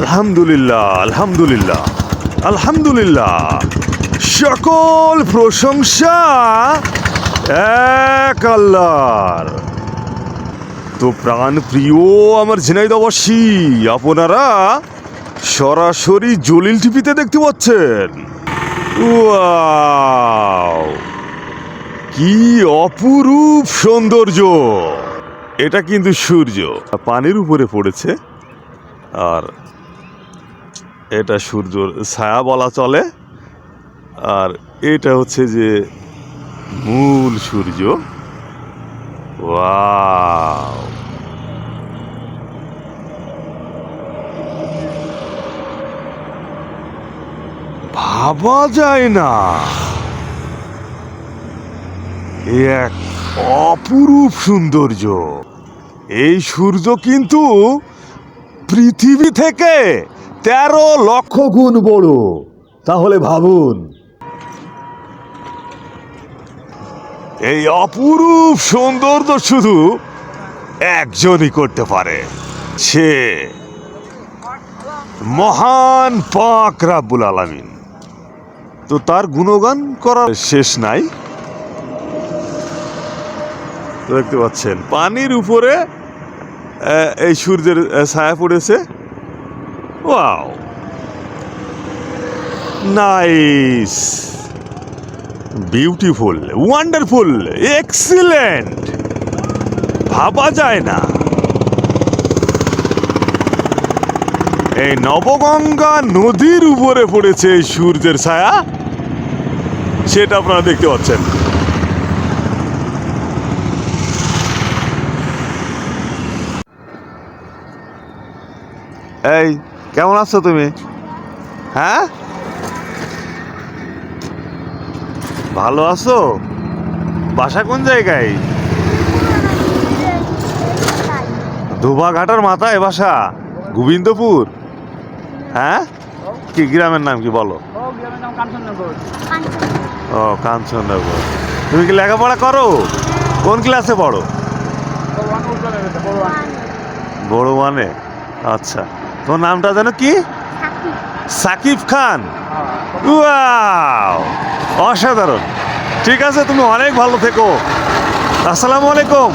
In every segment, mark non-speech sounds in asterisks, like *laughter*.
আলহামদুলিল্লাহ আলহামদুলিল্লাহ আলহামদুলিল্লাহ। সকল প্রশংসা এক আল্লাহর। তো প্রাণ প্রিয় আমার ঝিনাইদবাসী আপনারা সরাসরি জলিল টিভিতে দেখতে পাচ্ছেন। কি অপরূপ সৌন্দর্য। এটা কিন্তু সূর্য, পানির উপরে পড়েছে। আর এটা সূর্যর ছায়া বলা চলে। আর এটা হচ্ছে যে মূল সূর্য। ভাবা যায় না। এক অপরূপ সৌন্দর্য। এই সূর্য কিন্তু পৃথিবী থেকে তেরো লক্ষ গুণ বড়। তাহলে ভাবুন। এই অপরূপ সৌন্দর্য শুধু একজনই করতে পারে। সে মহান পাক রাব্বুল আলামিন। তো তার গুণগান করার শেষ নাই। দেখতে পাচ্ছেন, পানির উপরে এই সূর্যের ছায়া পড়েছে। Wow nice beautiful wonderful excellent ভাবা যায় না। এই নবগঙ্গা নদীর উপরে পড়েছে সূর্যের ছায়া। সেটা আপনারা দেখতে পাচ্ছেন। এই কেমন আছো তুমি? হ্যাঁ? ভালো আছো? বাসা কোন জায়গায়? ধোবাঘাটার মাথায় বাসা গোবিন্দপুর? হ্যাঁ? কি গ্রামের নাম কি বলো? ও কাঞ্চননগর। তুমি কি লেখাপড়া করো? কোন ক্লাসে পড়ো? বড় মানে আচ্ছা। তোমার নামটা যেন কি? সাকিব খান। অসাধারণ। ঠিক আছে তুমি অনেক ভালো থেকো। আসসালামু আলাইকুম।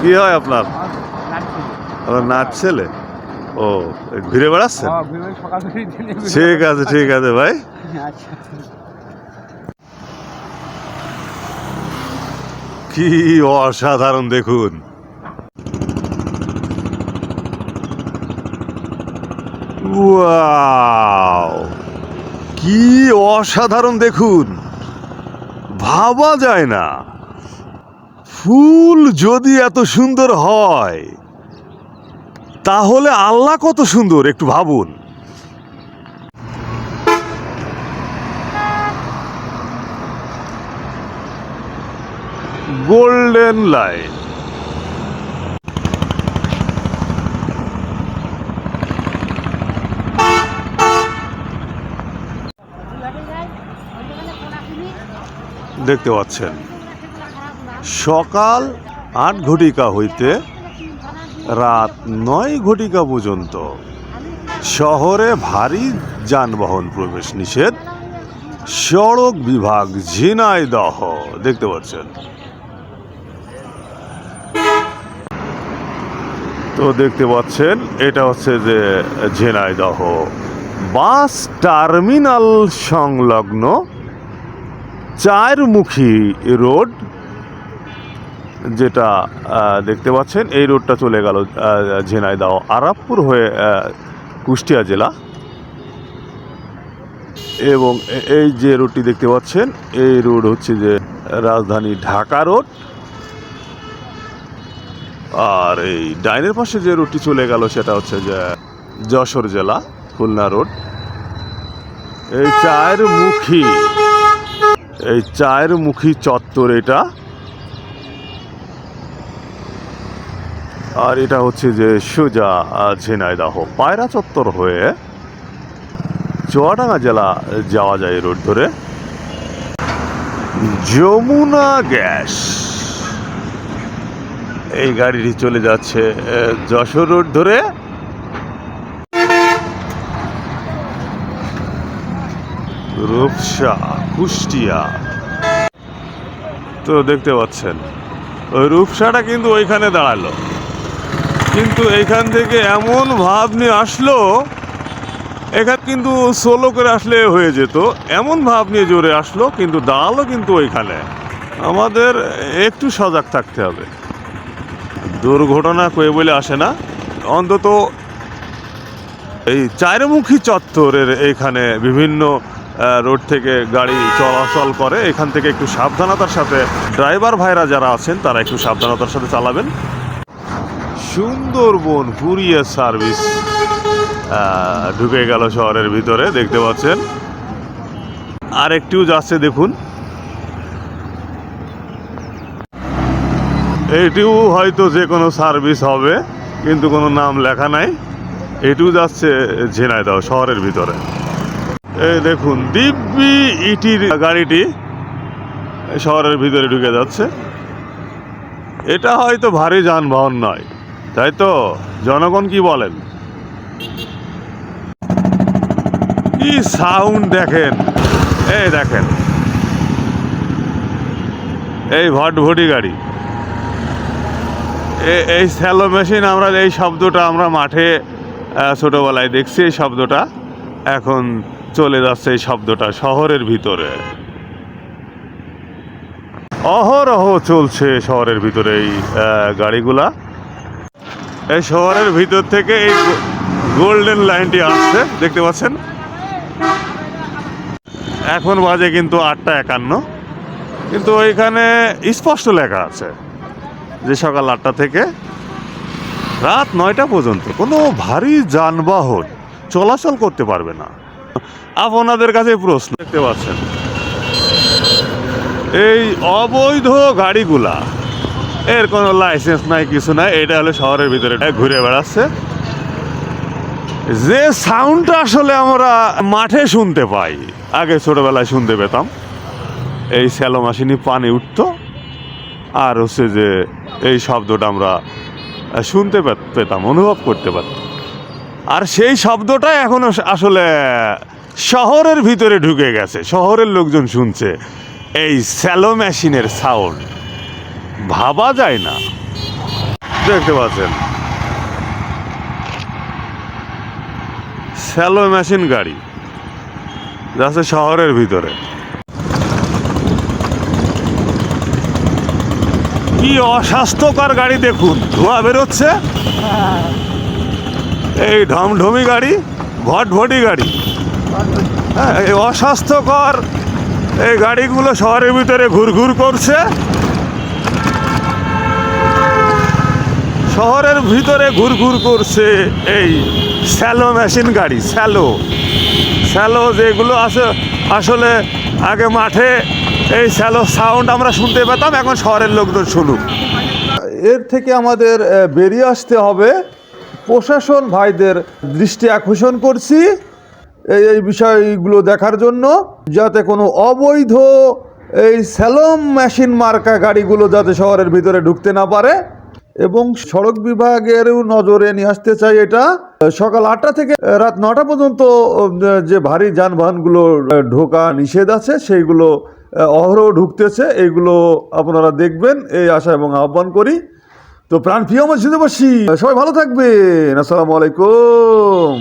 কি হয় আপনার? নাচ ছেলে। ও ঘুরে বেড়াচ্ছেন? সকাল ঠিক আছে ঠিক আছে ভাই। কি অসাধারণ দেখুন। কি অসাধারণ দেখুন। ভাবা যায় না। ফুল যদি এত সুন্দর হয়, তাহলে আল্লাহ কত সুন্দর, একটু ভাবুন। গোল্ডেন লাইন দেখতে পাচ্ছেন। সকাল আট ঘটিকা হইতে রাত নয় ঘটিকা পর্যন্ত শহরে ভারী যানবাহন প্রবেশ নিষেধ, সড়ক বিভাগ ঝিনাইদহ দেখতে পাচ্ছেন। তো দেখতে পাচ্ছেন, এটা হচ্ছে যে ঝিনাইদহ বাস টার্মিনাল সংলগ্ন চারমুখী রোড, যেটা দেখতে পাচ্ছেন, এই রোডটা চলে গেল ঝিনাইদহ, আরাবপুর হয়ে কুষ্টিয়া জেলা। এবং এই যে রোডটি দেখতে পাচ্ছেন, এই রোড হচ্ছে যে রাজধানী ঢাকা রোড। আর এই ডাইনের পাশে যে রোডটি চলে গেল, সেটা হচ্ছে যে যশোর জেলা, খুলনা রোড। এই চায়ের মুখী এই চায়ের মুখী চত্বর এটা। আর এটা হচ্ছে যে সোজা ঝিনাইদহ। পায়রা চত্বর হয়ে চুয়াডাঙ্গা জেলা যাওয়া যায় রোড ধরে। যমুনা গ্যাস। এই গাড়িটি চলে যাচ্ছে যশোর রোড ধরে। রূপসা। কুষ্টিয়া। তো দেখতে পাচ্ছেন, ওই রূপসাটা কিন্তু ওইখানে দাঁড়াল। কিন্তু এইখান থেকে এমন ভাব নিয়ে আসলো, এখানে কিন্তু সোলো করে আসলে হয়ে যেত। এমন ভাব নিয়ে জোরে আসলো, কিন্তু দাঁড়াল কিন্তু ওইখানে। আমাদের একটু সজাগ থাকতে হবে। দুর্ঘটনা কয়ে বলে আসে না। অন্তত এই চারমুখী চত্বরের এখানে বিভিন্ন রোড থেকে গাড়ি চলাচল করে, এখান থেকে একটু সাবধানতার সাথে ড্রাইভার ভাইরা যারা আছেন, তারা একটু সাবধানতার সাথে চালাবেন। সুন্দরবন কুরিয়ার সার্ভিস ঢুকে গেল শহরের ভিতরে, দেখতে পাচ্ছেন। আর একটিও যাচ্ছে, দেখুন। এইটিও হয়তো যে কোনো সার্ভিস হবে, কিন্তু কোনো নাম লেখা নাই। এটিও যাচ্ছে ঝিনাইদহ শহরের ভিতরে। এই দেখুন, দিব্যি ইটির গাড়িটি শহরের ভিতরে ঢুকে যাচ্ছে। এটা হয়তো ভারী যানবাহন নয়, তাই তো? জনগণ কি বলেন? কি সাউন্ড দেখেন? এই দেখেন। এই ভটভটি গাড়ি। এই স্যালো মেশিন আমরা, এই শব্দটা আমরা মাঠে ছোটোবেলায় দেখছি, এই শব্দটা। এখন চলে যাচ্ছে এই শব্দটা শহরের ভিতরে। অহরহ চলছে শহরের ভিতরে এই গাড়িগুলা। এই শহরের ভিতর থেকে এই গোল্ডেন লাইনটি আসছে, দেখতে পাচ্ছেন? এখন বাজে কিন্তু আটটা একান্ন। কিন্তু ওইখানে স্পষ্ট লেখা আছে যে সকাল আটটা থেকে রাত নয়টা পর্যন্ত কোনো ভারী যানবাহন চলাচল করতে পারবে না। আপনাদের কাছে প্রশ্ন দেখতে পাচ্ছেন। এই অবৈধ গাড়িগুলা, এর কোনো লাইসেন্স নাই, কিছু নাই, এটা হলো শহরের ভিতরে ঘুরে বেড়াচ্ছে। যে সাউন্ডটা আসলে আমরা মাঠে শুনতে পাই, আগে ছোটবেলায় শুনতে পেতাম, এই স্যালো মাসিনি পানি উঠতো, আর হচ্ছে যে এই শব্দটা আমরা শুনতে পেতাম, অনুভব করতে পারতাম। আর সেই শব্দটা এখনও আসলে শহরের ভিতরে ঢুকে গেছে। শহরের লোকজন শুনছে, এই স্যালো মেশিনের সাউন্ড ভাবা যায় না। দেখতে পাচ্ছেন। স্যালো মেশিন গাড়ি যাচ্ছে শহরের ভিতরে। কি অস্বাস্থ্যকর গাড়ি দেখুন। ধোঁয়া বেরোচ্ছে। *laughs* এই ঢমঢমি গাড়ি, ভটভটি গাড়ি। হ্যাঁ এই অস্বাস্থ্যকর এই গাড়িগুলো শহরের ভিতরে ঘুরঘুর করছে। শহরের ভিতরে ঘুরঘুর করছে এই স্যালো মেশিন গাড়ি, স্যালো। স্যালো যেগুলো আছে, আসলে আগে মাঠে এই স্যালো সাউন্ড আমরা শুনতে পেতাম, এখন শহরের লোকজন শুনুক। এর থেকে আমাদের বেরিয়ে আসতে হবে। প্রশাসন ভাইদের দৃষ্টি আকর্ষণ করছি এই এই বিষয়গুলো দেখার জন্য, যাতে কোনো অবৈধ এই স্যালম মেশিন মার্কা গাড়িগুলো যাতে শহরের ভিতরে ঢুকতে না পারে। এবং সড়ক বিভাগেরও নজরে নিয়ে আসতে চাই এটা। সকাল আটটা থেকে রাত নটা পর্যন্ত, যে ভারী যানবাহনগুলো ঢোকা নিষেধ আছে, সেইগুলো, অহরহ ঢুকতেছে। এইগুলো আপনারা দেখবেন, এই আশা এবং আহ্বান করি। তো প্রাণ প্রিয় মসজিদে বসি। সবাই ভালো থাকবেন। আসসালামু আলাইকুম।